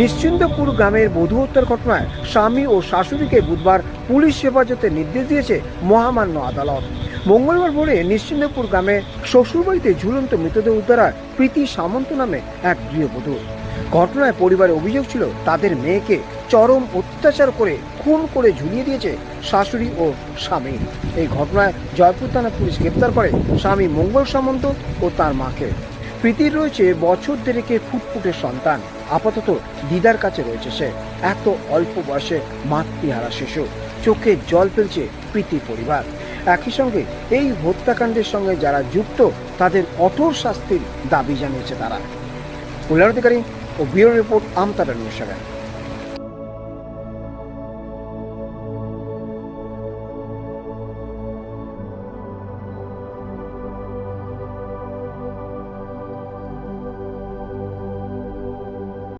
নিশ্চিন্দপুর গ্রামের বধূ হত্যার ঘটনায় স্বামী ও শাশুড়িকে বুধবার পুলিশ হেফাজতের নির্দেশ দিয়েছে মহামান্য আদালত। মঙ্গলবার ভোরে নিশ্চিন্দপুর গ্রামে শ্বশুরবাড়িতে ঝুলন্ত মৃতদেহ উদ্ধার হয় প্রীতি সামন্ত নামে এক গৃহবধূ ঘটনায় পরিবারের অভিযোগ ছিল, তাদের মেয়েকে চরম অত্যাচার করে খুন করে ঝুলিয়ে দিয়েছে শাশুড়ি ও স্বামী। এই ঘটনায় জয়পুর থানা পুলিশ গ্রেপ্তার করে স্বামী মঙ্গল সামন্ত ও তার মাকে। প্রীতির রয়েছে বছর দেড়েকে ফুটফুটে সন্তান। আপাতত দিদার কাছে রয়েছে সে। এত অল্প বয়সে মাতৃহারা শিশু। চোখে জল ফেলছে প্রীতি পরিবার। একই সঙ্গে এই হত্যাকাণ্ডের সঙ্গে যারা যুক্ত, তাদের কঠোর শাস্তির দাবি জানিয়েছে তারা। কল্যাণ অধিকারী ও বিউরো রিপোর্ট আমতারা নিউজ